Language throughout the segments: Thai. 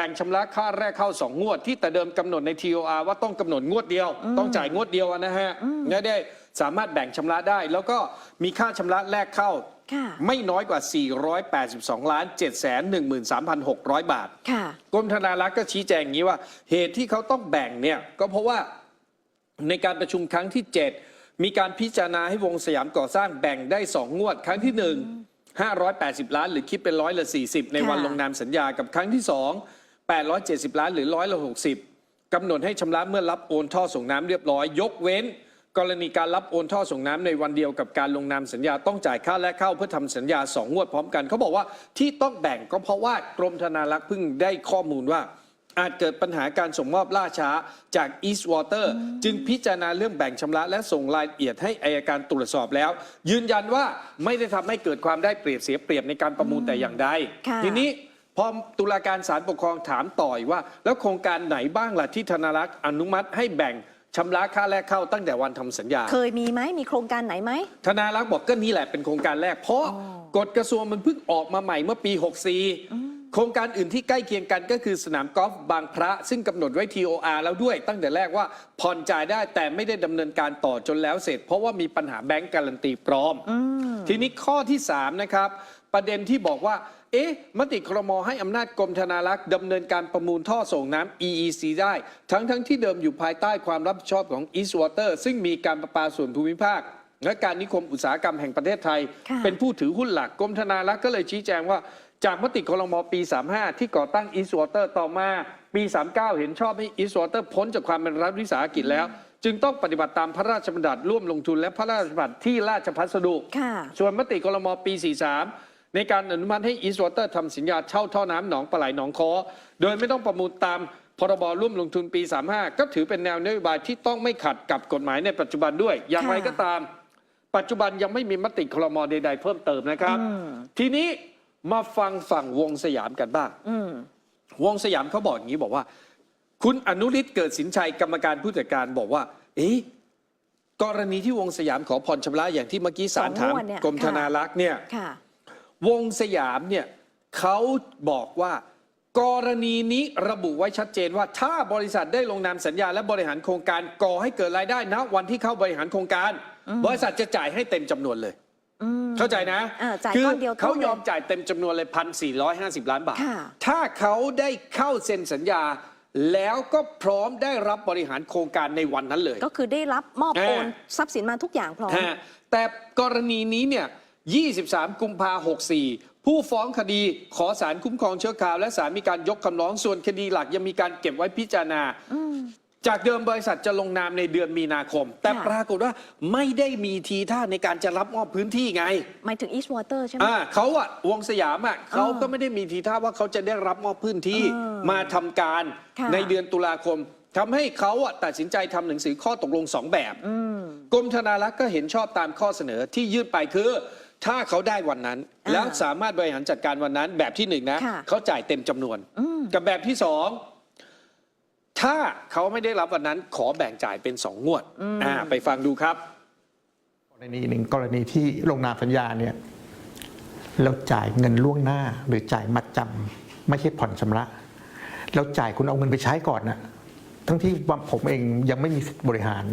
บ่งชำระค่าแรกเข้า 2 งวด ที่แต่เดิมกำหนดใน TOR ว่าต้องกำหนดงวดเดียว ต้องจ่ายงวดเดียวอะนะฮะและได้สามารถแบ่งชำระได้ แล้วก็มีค่าชำระแรกเข้าค่ะไม่น้อยกว่า 482 ล้าน 713,600 บาทค่ะกรมธนารักษ์ก็ชี้แจงอย่างนี้ว่า เหตุที่เขาต้องแบ่งเนี่ยก็เพราะว่าในการประชุมครั้งที่ 7 มีการพิจารณาให้วงสยามก่อสร้างแบ่งได้ 2 งวด ครั้งที่ 1 580 ล้าน หรือคิดเป็นร้อยละ 40 ในวันค่ะลงนามสัญญากับครั้งที่ 2 870 ล้านหรือร้อยละ60กำหนดให้ชำระเมื่อรับโอนท่อส่งน้ำเรียบร้อย ยกเว้น กรณีการรับโอนท่อส่งน้ำในวันเดียวกับการลงนามสัญญาต้องจ่ายค่าแรกเข้าเพื่อทำสัญญาสองงวดพร้อมกันเขาบอกว่าที่ต้องแบ่งก็เพราะว่ากรมธนารักษ์เพิ่งได้ข้อมูลว่าอาจเกิดปัญหาการส่งมอบล่าช้าจาก East Water จึงพิจารณาเรื่องแบ่งชำระและส่งรายละเอียดให้อายการตรวจสอบแล้ว ยืนยันว่าไม่ได้ทำให้เกิดความได้เปรียบเสียเปรียบในการประมูลแต่อย่างใดค่ะทีนี้พ อตุลาการศาลปกครองถามต่อยว่า แล้วโครงการไหนบ้างล่ะที่ธนารักษ์อนุมัติให้แบ่งชำระค่าแรกเข้าตั้งแต่วันทำสัญญา เคยมีไหมมีโครงการไหนไหมธนารักษ์บอกก็นี่แหละเป็นโครงการแรก เพราะอ๋อกฎกระทรวงมันเพิ่งออกมาใหม่เมื่อปี 64 โครงการอื่นที่ใกล้เคียงกันก็คือสนามกอล์ฟบางพระ ซึ่งกำหนดไว้ TOR แล้วด้วยตั้งแต่แรกว่าผ่อนจ่ายได้แต่ไม่ได้ดำเนินการต่อจนแล้วเสร็จ เพราะว่ามีปัญหาแบงก์การันตีปลอม ทีนี้ข้อที่ 3 นะครับ ประเด็นที่บอกว่า เอ๊ะ มติครมให้อำนาจกรมธนารักษ์ดำเนินการประมูลท่อส่งน้ำ EEC ได้ ทั้งทั้งที่เดิมอยู่ภายใต้ความรับผิดชอบของ East Water ซึ่งมีการประปาส่วนภูมิภาค และการนิคมอุตสาหกรรมแห่งประเทศไทยค่ะเป็นผู้ถือหุ้นหลักกรมธนารักษ์ก็เลยชี้แจงว่า จากมติครมปี 35 ที่ก่อตั้ง East Water ต่อมา ปี 39 เห็นชอบให้ East Water พ้นจากความเป็นรัฐวิสาหกิจแล้วจึงต้องปฏิบัติตามพระราชบัญญัติร่วมลงทุนและพระราชบัญญัติที่ราชพัสดุค่ะส่วนมติครมปี 43 ในการอนุมัติให้ East Water ทำสัญญาเช่าท่อน้ำหนองปลาไหลหนองคอโดยไม่ต้องประมูลตามพรบร่วมลงทุนปี 35 ก็ถือเป็นแนวนโยบายที่ต้องไม่ขัดกับกฎหมายในปัจจุบันด้วย อย่างไรค่ะก็ตาม ปัจจุบันยังไม่มีมติครมใด ๆ เพิ่มเติมนะครับอืมทีนี้มาฟังฝั่งวงสยามกันบ้างอืมวงสยามเขาบอกอย่างนี้บอกว่า คุณอนุริศเกิดสินชัยกรรมการผู้จัดการบอกว่า เอ๊ะกรณีที่วงสยามขอผ่อนชำระอย่างที่เมื่อกี้สารถามสองงวดเนี่ยกรมธค่ะนารักษ์เนี่ยค่ะ วงสยามเนี่ยเขาบอกว่ากรณีนี้ระบุไว้ชัดเจนว่าถ้าบริษัทได้ลงนามสัญญาและบริหารโครงการก่อให้เกิดรายได้นะวันที่เข้าบริหารโครงการ บริษัทจะจ่ายให้เต็มจำนวนเลยอืมเข้าใจนะอ่าจ่ายคืก้อนเดียวเขาทุ่มเลยยอมจ่ายเต็มจำนวนเลยพันสี่ร้อยห้าสิบล้านบาทค่ะถ้าเขาได้เข้าเซ็นสัญญาแล้วก็พร้อมได้รับบริหารโครงการในวันนั้นเลย ก็คือได้รับมอบอ่าโอนทรัพย์สินมาทุกอย่างพร้อมฮะแต่กรณีนี้เนี่ย 23 กุมภา64 ผู้ฟ้องคดีขอสารคุ้มครองชั่วคราว และศาลมีการยกคำร้องส่วนคดีหลักยังมีการเก็บไว้พิจารณา จากเดิมบริษัทจะลงนามในเดือนมีนาคม แต่ค่ะปรากฏว่าไม่ได้มีทีท่าในการจะรับมอบพื้นที่ไง หมายถึง East Water ใช่ไหม อ่าเขาอะวงสยามอะเขาอ่าก็ไม่ได้มีทีท่าว่าเขาจะได้รับมอบพื้นที่อ่ามมาทำการค่ะ ในเดือนตุลาคมทำให้เขาอะตัดสินใจทำหนังสือข้อตกลงสองแบบ อืม กรมธนารักษ์ก็เห็นชอบตามข้อเสนอที่ยื่นไปคือ ถ้าเขาได้วันนั้นอ่าแล้วสามารถบริหารจัดการวันนั้น แบบที่หนึ่งนะค่ะเขาจ่ายเต็มจำนวน อืม กับแบบที่สองถ้าเขาไม่ได้รับวันนั้นขอแบ่งจ่ายเป็นสองงวดอ่าไปฟังดูครับ กรณีหนึ่งกรณีที่ลงนามสัญญาเนี่ยเราจ่ายเงินล่วงหน้าหรือจ่ายมัดจำไม่ใช่ผ่อนชำระเราจ่ายคุณเอาเงินไปใช้ก่อนนะทั้งที่ว่าผมเองยังไม่มีสิทธิบริหาร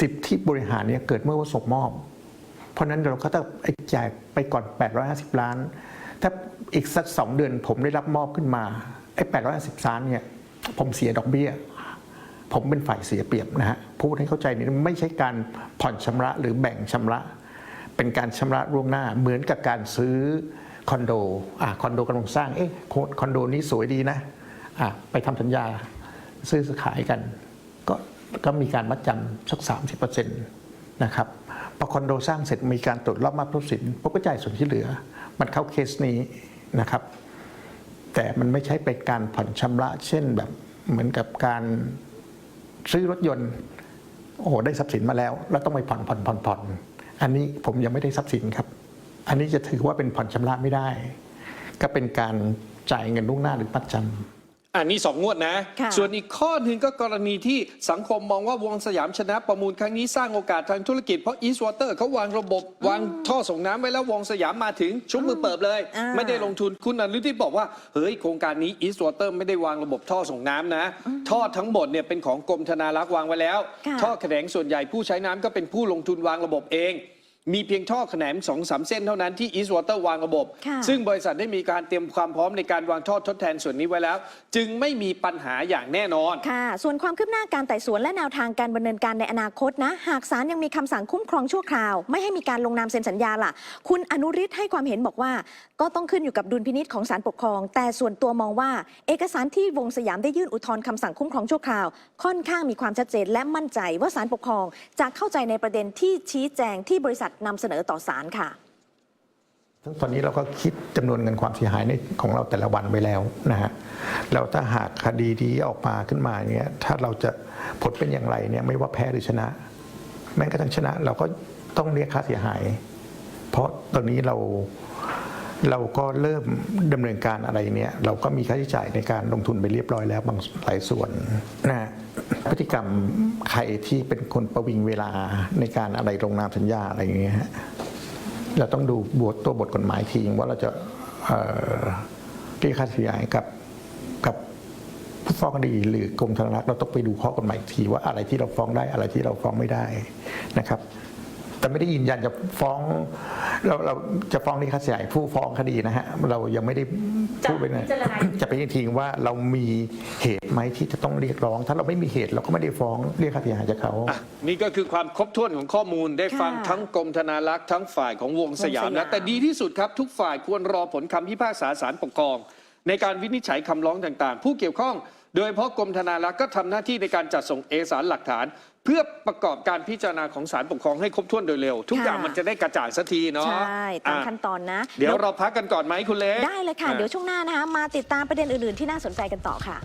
สิทธิบริหารเนี่ยเกิดเมื่อว่าส่งมอบเพ ราะนั้นเราก็ต้องจ่ายไปก่อน 850 ล้าน ถ้าอีกสักสองเดือนผมได้รับมอบขึ้นมาไอ้850ล้านเนี่ยผมเสียดอกเบี้ย ผมเป็นฝ่ายเสียเปรียบนะฮะพูดให้เข้าใจนี่ไม่ใช่การผ่อนชำระหรือแบ่งชำระ เป็นการชำระล่วงหน้าเหมือนกับการซื้อคอนโดอะคอนโดกำลังสร้างเอ๊ะคอนโดนี้สวยดีนะอะไปทำสัญญาซื้อขายกัน ก็ก็มีการมัดจำสัก 30%นะครับ พอคอนโดสร้างเสร็จมีการตรวจรอบมาทรัพย์สินผมก็จ่ายส่วนที่เหลือ มันเข้าเคสนี้นะครับ แต่มันไม่ใช่เป็นการผ่อนชำระ เช่นแบบเหมือนกับการซื้อรถยนต์โอ้โหได้ทรัพย์สินมาแล้ว แล้วต้องไปผ่อนผ่อนผ่อนผ่อนอันนี้ผมยังไม่ได้ทรัพย์สินครับ อันนี้จะถือว่าเป็นผ่อนชำระไม่ได้ ก็เป็นการจ่ายเงินล่วงหน้าหรือมัดจำ อันนี้สองงวดนะ ค่ะส่วนอีกข้อหนึ่งก็กรณีที่สังคมมองว่าวงสยามชนะประมูลครั้งนี้สร้างโอกาสทางธุรกิจเพราะ East Water เขาวางระบบ วางท่อส่งน้ำไว้แล้ววงสยามมาถึงชุบมือเปิบเลย อ่า ไม่ได้ลงทุนคุณอนุทินบอกว่า เฮ้ย โครงการนี้ East Water ไม่ได้วางระบบท่อส่งน้ำนะ ท่อทั้งหมดเนี่ยเป็นของกรมธนารักษ์วางไว้แล้ว ค่ะ ท่อแขนงส่วนใหญ่ผู้ใช้น้ำก็เป็นผู้ลงทุนวางระบบเอง มีเพียงท่อแขนงสองสามเส้นเท่านั้นที่ East Water วางระบบค่ะซึ่งบริษัทได้มีการเตรียมความพร้อมในการวางท่อทดแทนส่วนนี้ไว้แล้ว จึงไม่มีปัญหาอย่างแน่นอน ค่ะ ส่วนความคืบหน้าการไต่สวนและแนวทางการดำเนินการในอนาคตนะ หากศาลยังมีคำสั่งคุ้มครองชั่วคราว ไม่ให้มีการลงนามเซ็นสัญญาล่ะ คุณอนุริศให้ความเห็นบอกว่า ก็ต้องขึ้นอยู่กับดุลพินิษของศาลปกครอง แต่ส่วนตัวมองว่า เอกสารที่วงสยามได้ยื่นอุทธรณ์คำสั่งคุ้มครองชั่วคราว ค่อนข้างมีความชัดเจนและมั่นใจว่าศาลปกครองจะเข้าใจในประเด็นที่ชี้แจงที่บริษัทนำเสนอต่อศาลค่ะซึ่งตอนนี้เราก็คิดจำนวนเงินความเสียหายในของเราแต่ละวันไว้แล้วนะฮะแล้วถ้าหากคดีนี้ออกมาขึ้นมาเนี่ยถ้าเราจะผลเป็นอย่างไรเนี่ยไม่ว่าแพ้หรือชนะ แม้กระทั่งชนะเราก็ต้องเรียกค่าเสียหาย เพราะตอนนี้เราเราก็เริ่มดำเนินการอะไรเนี่ยเราก็มีค่าใช้จ่ายในการลงทุนไปเรียบร้อยแล้วบางหลายส่วนนะฮะ พฤติกรรมใครที่เป็นคนประวิงเวลาในการอะไรลงนามสัญญาอะไรอย่างเงี้ยเราต้องดูบทตัวบทกฎหมายทีว่าเราจะเอ่อเรียกค่าเสียหายกับกับผู้ฟ้องคดีหรือกรมธนารักษ์เราต้องไปดูข้อกฎหมายทีว่าอะไรที่เราฟ้องได้อะไรที่เราฟ้องไม่ได้นะครับ แต่ไม่ได้ยืนยันจะฟ้อง เราเราจะฟ้องเรียกค่าเสียหายผู้ฟ้องคดีนะฮะเรายังไม่ได้พูดไปนะจะพิจารณาอีกจะไปอีกทีว่าเรามีเหตุไหมที่จะต้องเรียกร้อง ถ้าเราไม่มีเหตุเราก็ไม่ได้ฟ้องเรียกค่าเสียหายจากเขาอะนี่ก็คือความครบถ้วนของข้อมูลได้ฟังค่ะทั้งกรมธนารักษ์ทั้งฝ่ายของวงสยามวงสยามนะแต่ดีที่สุดครับทุกฝ่ายควรรอผลคำพิพากษาศาลปกครอง ในการวินิจฉัยคำร้องต่างๆ ผู้เกี่ยวข้อง โดยเฉพาะกรมธนารักษ์ก็ทำหน้าที่ในการจัดส่งเอกสารหลักฐาน เพื่อประกอบการพิจารณาของศาลปกครองให้ครบถ้วนโดยเร็ว ทุกค่ะอย่างมันจะได้กระจ่างสักทีเนาะใช่ตามอะขั้นตอนนะ เดี๋ยวเราพักกันก่อนไหมคุณเล็กได้เลยค่ะอ่เดี๋ยวช่วงหน้านะคะมาติดตามประเด็นอื่นๆที่น่าสนใจกันต่อค่ะ